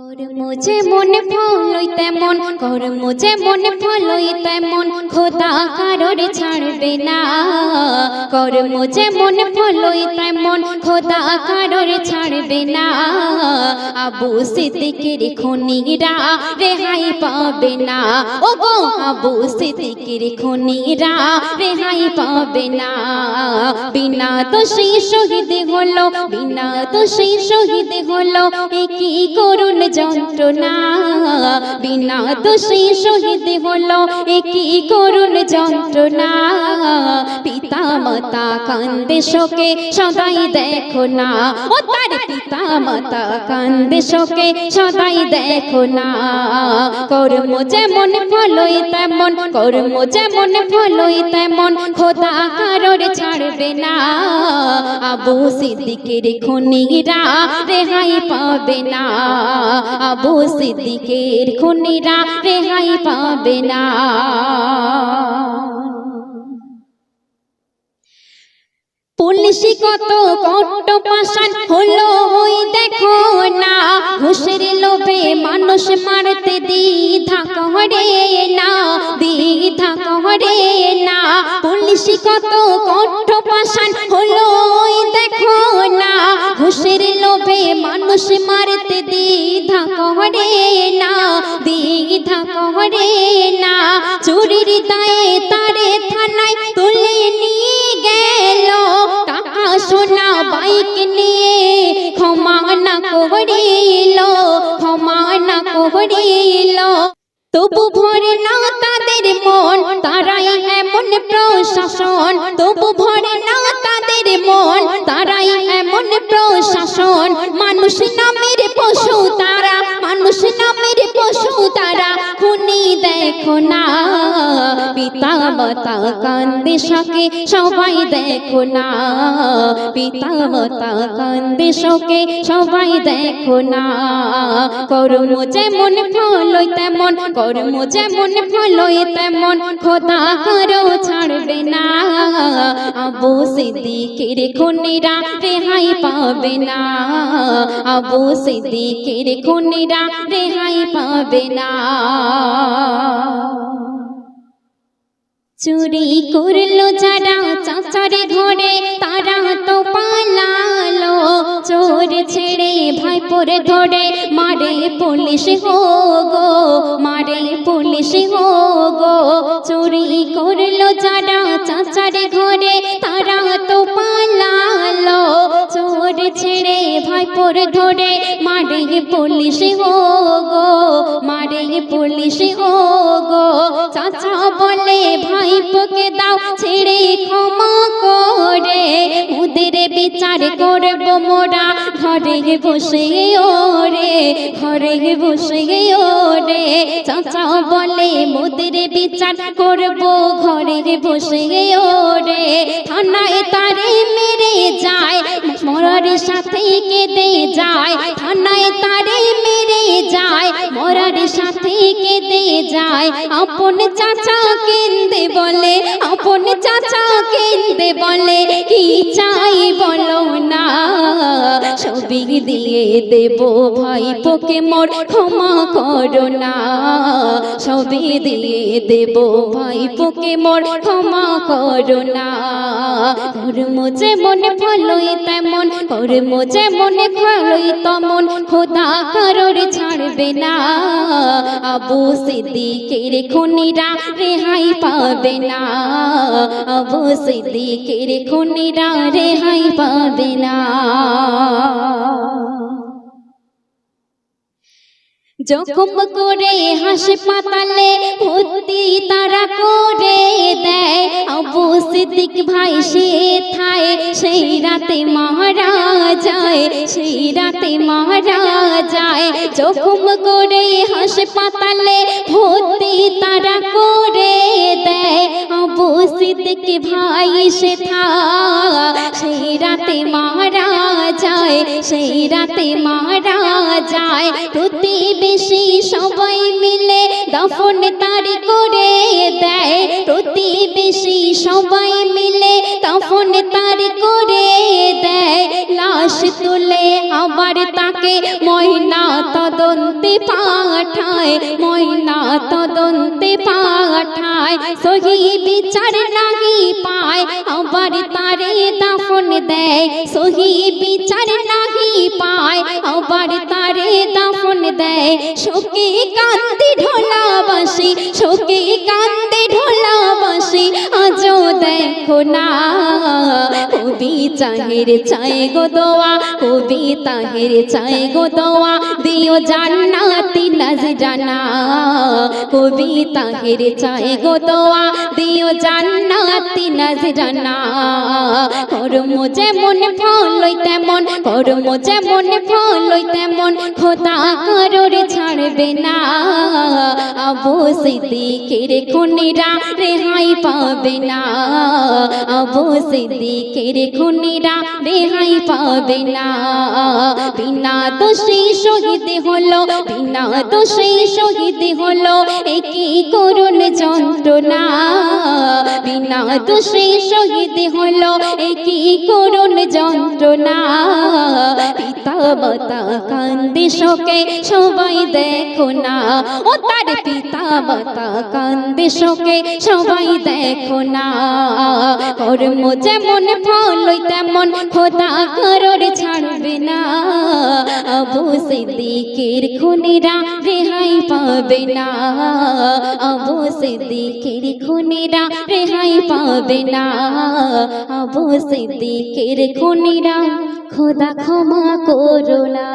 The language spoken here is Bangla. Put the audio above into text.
কর্ম যেমন ফলই তেমন, কর্ম যেমন ফলই তেমন, খোদা কারোর ছাড়বে না। কর্ম যেমন ফলই তেমন, খোদা কারোর ছাড়বে না। আবু সিদ্দিকের খনিরা রেহাই পাবে না। ও গো আবু সিদ্দিকের খনিরা রেহাই পাবে না। বিনা দোষী শহীদ হলো, বিনা দোষী শহীদ হলো কি করুণ যন্ত্রণা। বিনা দোষী শহীদ হলো কি করুণ যন্ত্রণা। মাতা কান্দে শোকে, সদাই দেখো না। ও তার পিতা মাতা কান্দে শোকে, সদাই দেখো না। কর্ম যেমন ফলই তেমন, কর্ম যেমন ফলই তেমন, খোদা কারোর ছাড়বে না। আবু সিদ্দিকের খুনিরা রেহাই পাবে না। আবু সিদ্দিকের খুনিরা রেহাই পাবে না। পুলিশি কত কট্ট পাশান হলো ওই দেখো না। ঘুষের লোভে মানুষ মারতে দ্বিধা করে না, দ্বিধা করে না। পুলিশি কত কট্ট পাশান হলো ওই দেখো না। ঘুষের লোভে মানুষ মারতে দ্বিধা করে না, দ্বিধা করে না। চুরির দায়ে তারে করিল। তবু ভরে না তাদের মন, তারাই এমন প্রশাসন। তবু ভরে না তাদের মন, তারাই এমন প্রশাসন। মানুষ নামের পশু তারা, মানুষ নামের পশু তারা। খুনি দেখো না পিতা মাতা কান্দে শোকে, সবাই দেখো না। পিতা মাতা কান্দে শোকে, সবাই দেখো না। কর্ম যেমন ফলই তেমন কর্ম যেমন ফলই তেমন, খোদা কারও ছাড়বে না। আবু সিদ্দিকের খুনিরা রেহাই পাবে না। আবু সিদ্দিকের খুনিরা রেহাই পাবে না। চুরি করল যারা চাচার ঘরে, তারা তো পালালো। চোর ছেড়ে ভাই পরে ধরে, মারে পুলিশ হো গো, মারে পুলিশ হো গো। চুরি করল যারা চাচার ঘরে, তারা পরে ধরে মারে পুলিশ হো গো, মারে পুলিশ হো গো। চাচা বলে, ভাই পোকে দাও, ছেড়ে ক্ষমা করে। মুদের বিচার করব মোরা, ঘরে বসে ওরে, ঘরে বসে ওরে। চাচা বলে, মুদের বিচার করব, ঘরে বসে ওরে। থানায় তারে মেরে যায়, মরার সাথে যায়, থানায় তারে মেরে যায়, মরার সাথে কেঁদে যায়। আপন চাচা কেন্দে বলে, আপন চাচা কেন্দে বলে, কি চাই বলো ছবি দিয়ে দেব ভাই পোকে মোর, ক্ষমা করো না। ছবি দিয়ে দেব ভাই পোকে মোর, ক্ষমা করো না। কর্ম যেমন ভালোই তেমন, কর্ম যেমন ভালোই তেমন, খোদা কারোর ছাড়বে না। আবু সিদ্দিকের খুনিরা রেহাই পাবে না। আবু সিদ্দিকের খুনিরা রেহাই পাবে না। জখম করে হাসপাতালে ভর্তি তারা করে দেয়। আবু সিদ্দিক ভাই সে থায়, সেই রাতে মারা যায়, সেই রাতে মারা যায়। জখম করে হাসপাতালে ভর্তি তারা করে দেয়। আবু সিদ্দিক ভাই সে থা সেই রাতে মারা যায় সেই রাতে মারা যায়। প্রতিবেশী সবাই মিলে দফন তারি করে দেয়। প্রতিবেশী সবাই মিলে দফন তারি করে দেয়। লাশ তুলে আবার তাকে ময়না তদন্তে পাঠায়। ময়না তদন্তে পাঠায়। সহি বিচার নাহি পায়, আবার তারে দাফন দেয়। সহি বিচার নাহি পায়, আবার তারে দাফন দেয়। শোকে কান্দি ঢোলাবাসি, শোকে কান্দে ঢোলাবাসি, আজও দেখো না চাহের চাই গো দোয়া, কবি তাহের চায় গো দোয়া, দিও জান্নাতি নজরানা কবি তাহের চায় গো দোয়া, দিও জান্নাতি নজরানা কর্ম যেমন ফলই তেমন, কর্ম যেমন ফলই তেমন, খোদা কারোর ছাড়বে না। আবু সিদ্দিকের খুনিরা রেহাই পাবে না। আবু সিদ্দিকের খুনিরা রেহাই পাবে না। বিনা দোষী শহীদ হলো, বিনা দোষী শহীদ হলো, একই করুণ যন্ত্রণা। বিনা দোষী শহীদ হলো, একই করুণ যন্ত্রণা। পিতা মাতা কান্দে শোকে, সবাই দেখো না। ও তার পিতা মাতা কান্দে শোকে, সবাই দেখো না। কর্ম যেমন ফলই তেমন খোদা কারোর ছাড়বে না। আবু সিদ্দিকের খুনিরা রেহাই পাবে না। আবু সিদ্দিকের খুনিরা রেহাই পাবে না। আবু সিদ্দিকের খুনিরা খোদা ক্ষমা করো না।